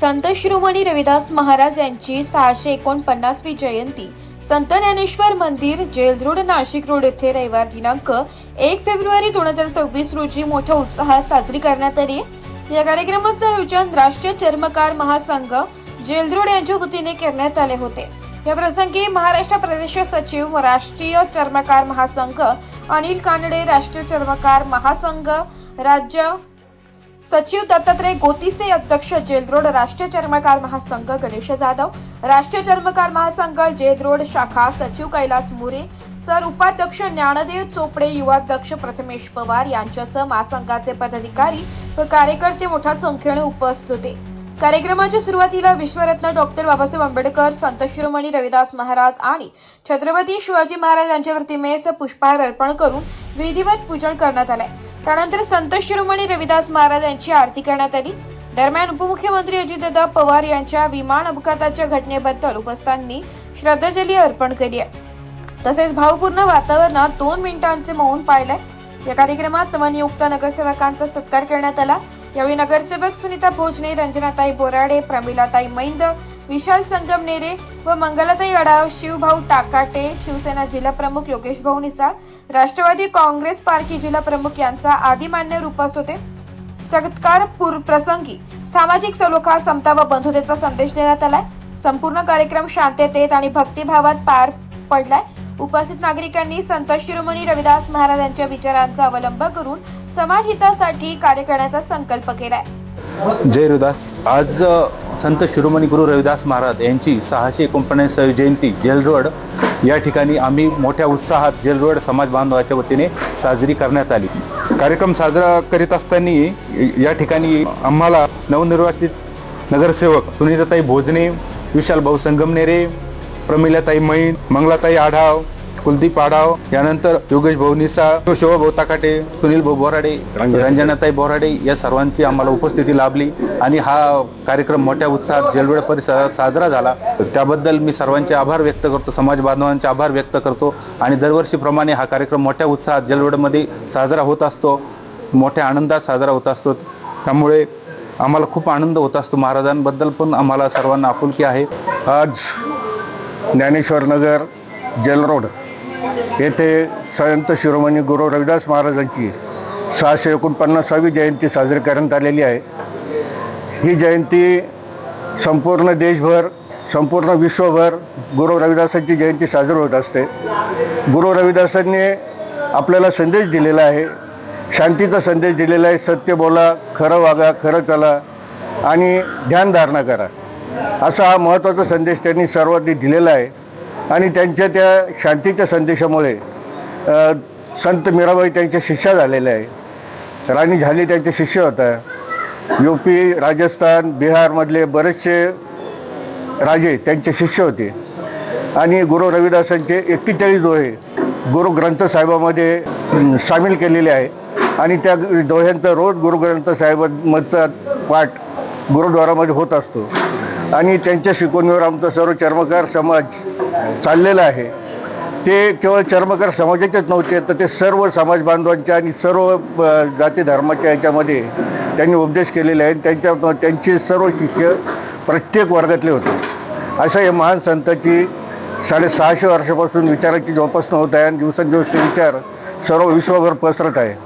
संत शिरोमणी रविदास महाराज यांची सहाशे एकोणपन्नासवी जयंती. संत ज्ञानेश्वर मंदिर जेल रोड नाशिक रोड येथे रविवार दिनांक एक फेब्रुवारी दोन हजार चोवीस रोजी मोठ्या उत्साहात साजरी करण्यात आली. या कार्यक्रमाचं आयोजन राष्ट्रीय चर्मकार महासंघ जेलद्रोड यांच्या वतीने करण्यात आले होते. या प्रसंगी महाराष्ट्र प्रदेश सचिव व राष्ट्रीय चर्मकार महासंघ अनिल कानडे राष्ट्रीय चर्मकार महासंघ राज्य सचिव दत्तात्रय गोतिसे अध्यक्ष जेलरोड राष्ट्रीय चर्मकार महासंघ गणेश जाधव राष्ट्रीय चर्मकार महासंघ जेलरोड शाखा सचिव कैलास मुरे सर उपाध्यक्ष ज्ञानदेव चोपडे युवाध्यक्ष प्रथमेश पवार यांच्यासह महासंघाचे पदाधिकारी व कार्यकर्ते मोठ्या संख्येने उपस्थित होते. कार्यक्रमाच्या सुरुवातीला विश्वरत्न डॉक्टर बाबासाहेब आंबेडकर संत शिरोमणी रविदास महाराज आणि छत्रपती शिवाजी महाराज यांच्या प्रतिमेस पुष्पहार अर्पण करून विधिवत पूजन करण्यात आले त्यानंतर संत शिरोमणी रविदास महाराज यांची आरती करण्यात आली. दरम्यान उपमुख्यमंत्री अजितदादा पवार यांच्या विमान अपघाताच्या घटनेबद्दल उपस्थांनी श्रद्धांजली अर्पण केली आहे. तसेच भावपूर्ण वातावरणात दोन मिनिटांचे मौन पाळलंय या कार्यक्रमात नवनियुक्त नगरसेवकांचा सत्कार करण्यात आला. यावेळी नगरसेवक सुनीता भोजने रंजनाताई बोराडे प्रमिलाताई मैंद विशाल संगमनेरे व मंगलाताई अडाव शिवभाऊ टाकाटे शिवसेना जिल्हा प्रमुख योगेश भाऊ निसाळ राष्ट्रवादी काँग्रेस पार्टी जिल्हा प्रमुख यांचा आदी मान्यवर उपस्थित होते. सत्कार प्रसंगी सामाजिक सलोखा समता व बंधुतेचा संदेश देण्यात आलाय. संपूर्ण कार्यक्रम शांततेत आणि भक्तिभावात पार पडलाय. उपस्थित नागरिकांनी संत शिरोमणी रविदास महाराजांच्या विचारांचा अवलंब करून समाज हितासाठी कार्य करण्याचा संकल्प केलाय. जय रविदास आज संत शिरोमणी गुरु रविदास महाराज यांची सहाशे एकोणपन्नासावी जयंती जेल रोड या ठिकाणी आम्ही मोठ्या उत्साहात जेल रोड समाज बांधवाच्या वतीने साजरी करण्यात आली. कार्यक्रम साजरा करीत असताना या ठिकाणी आम्हाला नवनिर्वाचित नगरसेवक सुनीताताई भोजने विशाल भाऊ संगमनेरे प्रमिलाताई मैन मंगलाताई आढाव कुलदीप आढाव यानंतर योगेश भाऊ निसा शिवा भाऊ ताकाटे सुनील भाऊ बोराडे रंजनाताई बोराडे या सर्वांची आम्हाला उपस्थिती लाभली आणि हा कार्यक्रम मोठ्या उत्साहात जेलवेळ परिसरात साजरा झाला. त्याबद्दल मी सर्वांचे आभार व्यक्त करतो समाज बांधवांचे आभार व्यक्त करतो आणि दरवर्षीप्रमाणे हा कार्यक्रम मोठ्या उत्साहात जेलवेडमध्ये साजरा होत असतो मोठ्या आनंदात साजरा होत असतो. त्यामुळे आम्हाला खूप आनंद होत असतो. महाराजांबद्दल पण आम्हाला सर्वांना आपुलकी आहे. आज ज्ञानेश्वर नगर जेल रोड येथे संत शिरोमणी गुरु रविदास महाराजांची सहाशे एकोणपन्नासावी जयंती साजरी करण्यात आलेली आहे. ही जयंती संपूर्ण देशभर संपूर्ण विश्वभर गुरु रविदासांची जयंती साजरी होत असते. गुरु रविदासांनी आपल्याला संदेश दिलेला आहे. शांतीचा संदेश दिलेला आहे. सत्य बोला खरं वागा खरं चला आणि ध्यानधारणा करा. असा हा महत्त्वाचा संदेश त्यांनी सर्वांनी दिलेला आहे. आणि त्यांच्या त्या शांतीच्या संदेशामुळे संत मीराबाई त्यांच्या शिष्या झालेल्या आहे. राणी झाली त्यांचे शिष्य होता. यू पी राजस्थान बिहारमधले बरेचसे राजे त्यांचे शिष्य होते. आणि गुरु रविदासांचे एक्केचाळीस दोहे गुरु ग्रंथ साहेबामध्ये सामील केलेले आहे. आणि त्या दोह्यांचा रोज गुरु ग्रंथ साहेबांचा पाठ गुरुद्वारामध्ये होत असतो. आणि त्यांच्या शिकवणीवर आमचा सर्व चर्मकार समाज चाललेलं आहे. ते केवळ चर्मकार समाजाचेच नव्हते तर ते सर्व समाज बांधवांच्या आणि सर्व जाती धर्माच्या याच्यामध्ये त्यांनी उपदेश केलेले आहे त्यांच्या त्यांचे सर्व शिष्य प्रत्येक वर्गातले होते. अशा या महान संतांची साडेसहाशे वर्षापासून विचाराची जोपासना होत आहे आणि दिवसेंदिवस ते विचार सर्व विश्वभर पसरत आहे.